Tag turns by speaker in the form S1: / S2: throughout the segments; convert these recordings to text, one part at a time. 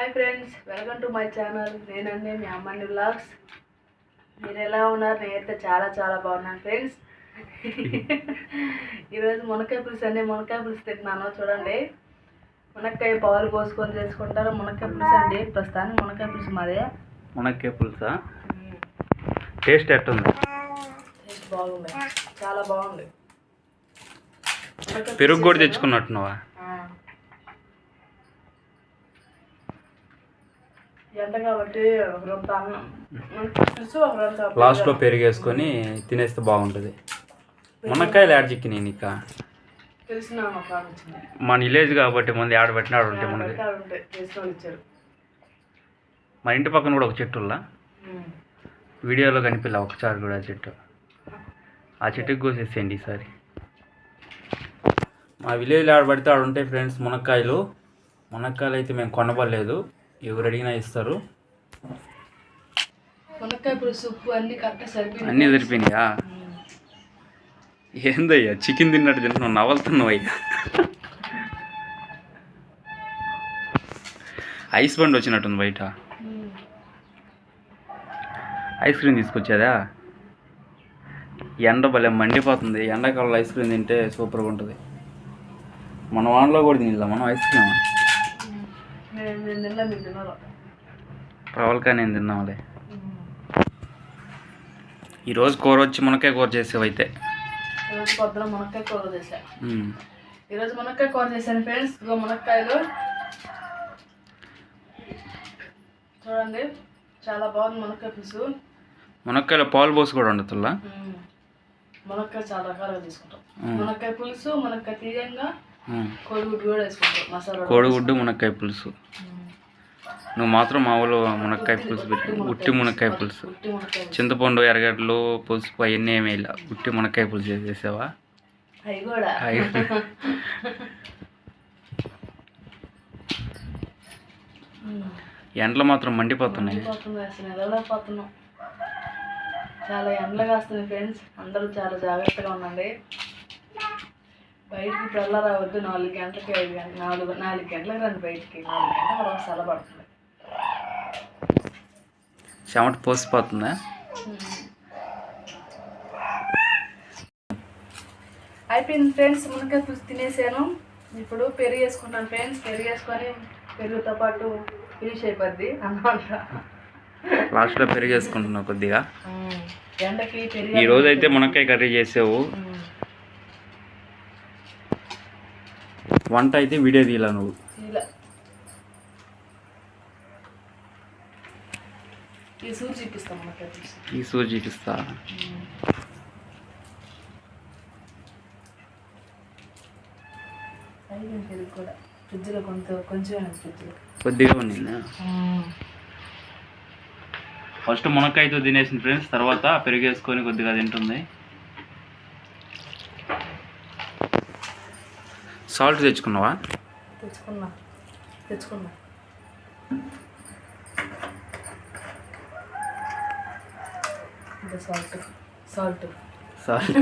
S1: Hi friends welcome to my channel నేనండి మీ అమ్మని వ్లాగ్స్ మీరు ఎలా ఉన్నారు? నేనైతే చాలా చాలా బాగున్నాను ఫ్రెండ్స్ ఈరోజు మునక్కాయ పులుసు అండి. మునక్కాయ పులుసు తింటున్నాను చూడండి. మునక్కాయ పాలు పోసుకొని చేసుకుంటారు. మునక్కాయ పులుసు అండి. ప్రస్తుతానికి మునక్కాయ పులుసు మాదే.
S2: మునక్కాయ పులుసా టేస్ట్ ఎట్టుంది?
S1: టేస్ట్ బాగుంది. చాలా బాగుంది.
S2: పెరుగు కూడా. తెచ్చుకున్నట్టున్నావా?
S1: కాబట్టి ఒక రొంత అన్నం ఒక రొంత
S2: లాస్ట్లో పెరుగు వేసుకొని తినేస్తే బాగుంటుంది. మునక్కాయలు యాడ్ చిక్కినాయి నీక?
S1: తెలిసిన ఒక ఆమె వచ్చింది
S2: మన విలేజ్ కాబట్టి ముందు ఆడ పెట్టినాడు ఉంటాయి మనకి మన ఇంటి పక్కన కూడా ఒక చెట్టు ఉందా? వీడియోలో కనిపిల్ల ఒకసారి కూడా ఆ చెట్టు. ఆ చెట్టుకి కోసేసేయండి ఈసారి. మా విలేజ్లో ఆడ పడితే ఆడ ఉంటాయి ఫ్రెండ్స్ మునక్కాయలు. మునక్కాయలు అయితే మేము కొనబడలేదు. ఎవరు అడిగినా ఇస్తారు.
S1: మునక్కాయ అన్ని కరెక్ట్ సరిపోయింది
S2: అన్నీ సరిపోయినాయా? ఏందయ్యా చికెన్ తిన్నట్టు తింటున్నావు నవలుతున్నావు అయ్యా. ఐస్ బండ్ వచ్చినట్టుంది బయట. ఐస్ క్రీమ్ తీసుకొచ్చేదా? ఎండ భలే మండిపోతుంది. ఎండాకాలంలో ఐస్ క్రీమ్ తింటే సూపర్గా ఉంటుంది. మన వానలో కూడా తినలా మనం ఐస్ క్రీమ్.
S1: నేను నేను
S2: తిన్నాంలే ఈరోజు కూర వచ్చి మునక్కాయ కూర చేసేవైతే
S1: ఈరోజు పొద్దున మునక్కాయ కూర
S2: ఉమ్.
S1: ఈరోజు మునక్కాయ కూర చేశాను ఫ్రెండ్స్ ఇదిగో మునక్కాయలు చూడండి చాలా బాగుంది మునక్కాయ పులుసు
S2: మునక్కాయలో పాలు పోసి కూడా ఉండతుల్లా
S1: ఉమ్. మునక్కాయ చాలా రకాలుగా తీసుకుంటాం. మునక్కాయ పులుసు మునక్కాయ తీయంగా. కోడిగుడ్డు
S2: మునక్కాయ పులుసు. నువ్వు మాత్రం మామూలు మునక్కాయ పులుసు పెట్టి. ఉట్టి మునక్కాయ పులుసు.
S1: పులుసు.
S2: చింతపండు ఎర్రగడ్డలు పసుపు అవన్నీ ఏమీ ఇలా ఉట్టి మునక్కాయ పులుసు.
S1: ఉమ్.
S2: ఎండలు మాత్రం మండిపోతున్నాయి.
S1: చాలా ఎండలు కాస్తున్నాయి ఫ్రెండ్స్ అందరూ చాలా జాగ్రత్తగా ఉండండి. బయటికి ఇప్పుడు రావద్దు నాలుగు గంటలకి ఐదు గంటల నాలుగు నాలుగు గంటలకు రండి బయటికి. నాలుగు గంటల చల్ల పడుతుంది
S2: చెమట పోసిపోతుందా?
S1: అయిపోయింది ఫ్రెండ్స్ మునక్కాయ పులుసు తినేసాను. ఇప్పుడు పెరుగు వేసుకుంటాను ఫ్రెండ్స్. పెరుగు వేసుకొని పెరుగుతో పాటు ఫినిష్ అయిపోద్ది అన్నమాట.
S2: లాస్ట్లో పెరిగేసుకుంటున్నావు కొద్దిగా.
S1: ఉమ్. ఎండకి పెరుగు
S2: ఈ రోజు అయితే మునక్కాయ కర్రీ చేసావు. వంట అయితే వీడియో తీయాల నువ్వు?
S1: ఈ సూప్ చూపిస్తాం
S2: ఈ
S1: ఫ్రిడ్జ్లో కొంత కొంచెం ఫ్రిడ్జ్లో.
S2: కొద్దిగా ఉంది ఫస్ట్ మునక్కాయతో తినేసింది ఫ్రెండ్స్ తర్వాత పెరిగేసుకొని కొద్దిగా తింటుంది. సాల్ట్ తెచ్చుకున్నావా?
S1: తెచ్చుకున్నా. తెచ్చుకున్నా. సాల్ట్. సాల్ట్.
S2: సాల్ట్.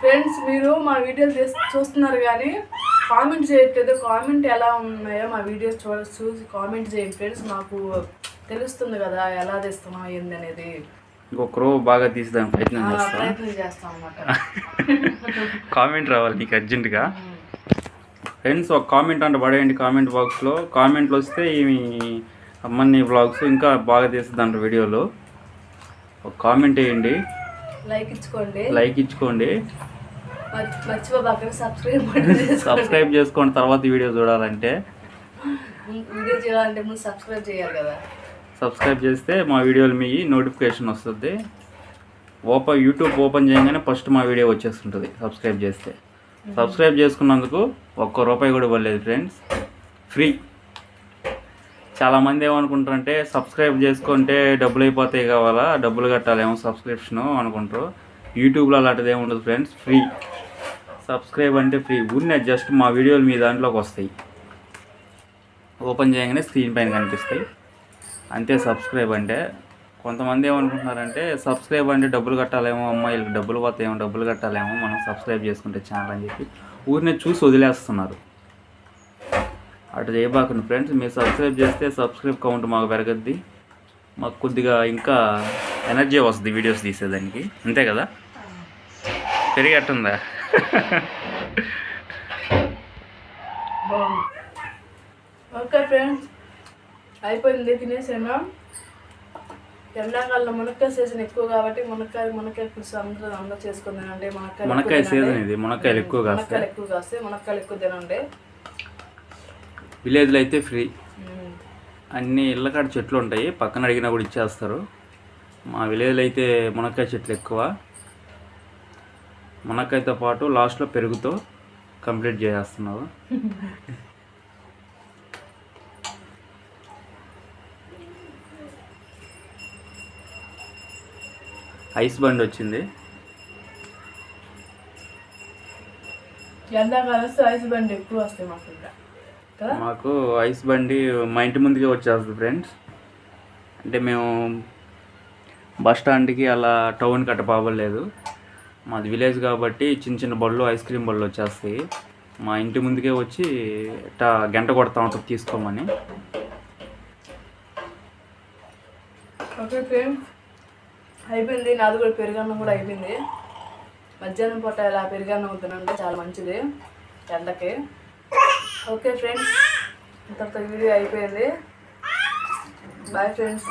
S1: ఫ్రెండ్స్ మీరు మా వీడియోలు చేస్- చూస్తున్నారు కానీ కామెంట్ చేయట్లేదు. కామెంట్ ఎలా ఉన్నాయో మా వీడియోస్ చూడ చూసి కామెంట్ చేయండి ఫ్రెండ్స్. మాకు తెలుస్తుంది కదా ఎలా తెస్తున్నాం ఏంది అనేది
S2: ఇంకొక రోజు బాగా తీసేదానికి ప్రయత్నం చేస్తా కామెంట్ రావాలి నీకు అర్జెంటుగా. ఫ్రెండ్స్ ఒక కామెంట్ అంటే పడేయండి కామెంట్ బాక్స్లో. కామెంట్లు వస్తే ఇవి అమ్మని వ్లాగ్స్ ఇంకా బాగా తీస్తుందంట వీడియోలో. ఒక కామెంట్ వేయండి.
S1: లైక్ ఇచ్చుకోండి.
S2: లైక్ ఇచ్చుకోండి.
S1: సబ్స్క్రైబ్ చేసుకోండి.
S2: తర్వాత వీడియో చూడాలంటే.
S1: వీడియో చేయాలంటే ముందు సబ్స్క్రైబ్ చేయాలి కదా.
S2: సబ్స్క్రైబ్ చేస్తే మా వీడియోలు మీ నోటిఫికేషన్ వస్తుంది. ఓపెన్ యూట్యూబ్ ఓపెన్ చేయగానే ఫస్ట్ మా వీడియో వచ్చేస్తుంటుంది సబ్స్క్రైబ్ చేస్తే. సబ్స్క్రైబ్ చేసుకున్నందుకు ఒక్క రూపాయి కూడా ఇవ్వలేదు ఫ్రెండ్స్. ఫ్రీ. చాలామంది ఏమనుకుంటారంటే సబ్స్క్రైబ్ చేసుకుంటే డబ్బులు అయిపోతాయి కావాలా? డబ్బులు కట్టాలేమో సబ్స్క్రిప్షను అనుకుంటారు. యూట్యూబ్లో అలాంటిది ఏముండదు ఉండదు ఫ్రెండ్స్ ఫ్రీ. సబ్స్క్రైబ్ అంటే ఫ్రీ. ఉన్న జస్ట్ మా వీడియోలు మీ దాంట్లోకి వస్తాయి. ఓపెన్ చేయగానే స్క్రీన్ పైన కనిపిస్తాయి. అంతే సబ్స్క్రైబ్ అంటే కొంతమంది ఏమనుకుంటున్నారంటే సబ్స్క్రైబ్ అంటే డబ్బులు కట్టాలేమో అమ్మాయిలకు డబ్బులు పోతాయేమో డబ్బులు కట్టాలేమో మనం సబ్స్క్రైబ్ చేసుకుంటే ఛానల్ అని చెప్పి ఊరినే చూసి వదిలేస్తున్నారు. అటు చేయబాకండి ఫ్రెండ్స్ మీరు సబ్స్క్రైబ్ చేస్తే సబ్స్క్రైబ్ కౌంట్ మాకు పెరగద్ది. మాకు కొద్దిగా ఇంకా ఎనర్జీ వస్తుంది వీడియోస్ తీసేదానికి. అంతే కదా? పెరిగట్టుందా?
S1: ఓకే ఫ్రెండ్స్ అయిపోయింది తినేసాను ఎండాకాలంలో మునక్కాయ సీజన్ ఎక్కువ కాబట్టి మునక్కాయ మునక్కాయ పులుసు అందరూ అందరూ చేసుకుని తినండి. మునక్కాయలు
S2: మునక్కాయ
S1: తినండి.
S2: సీజన్ ఇది. మునక్కాయలు ఎక్కువ కాస్తాయి.
S1: మునక్కాయలు ఎక్కువ కాస్తాయి. మునక్కాయలు ఎక్కువ తినండి.
S2: విలేజ్లో అయితే ఫ్రీ. అన్ని ఇళ్ళకాడ చెట్లు ఉంటాయి. పక్కన అడిగినా కూడా ఇచ్చేస్తారు. మా విలేజ్లో అయితే మునక్కాయ చెట్లు ఎక్కువ. మునక్కాయతో పాటు లాస్ట్లో పెరుగుతో కంప్లీట్ చేసేస్తున్నారు. ఐస్ బండి వచ్చింది.
S1: ఎండాకాలం వస్తే ఐస్ బండి ఎక్కువ వస్తాయి
S2: మాకు ఐస్ బండి మా ఇంటి ముందుకే వచ్చేస్తుంది ఫ్రెండ్స్. అంటే మేము బస్ స్టాండ్కి అలా టౌన్కి అట్ట పావలేదు మాది విలేజ్ కాబట్టి చిన్న చిన్న బళ్ళు ఐస్ క్రీమ్ బళ్ళు వచ్చేస్తాయి. మా ఇంటి ముందుకే వచ్చి ఇట్టా గంట కొడతా ఉంటుంది తీసుకోమని.
S1: Okay friends. అయిపోయింది. నాది కూడా పెరుగన్నం కూడా అయిపోయింది. మధ్యాహ్నం పూట ఇలా పెరుగన్నం తినంటే చాలా మంచిది. ఎండకి. Okay friends. ఇంతటితో వీడియో అయిపోయింది. Bye friends.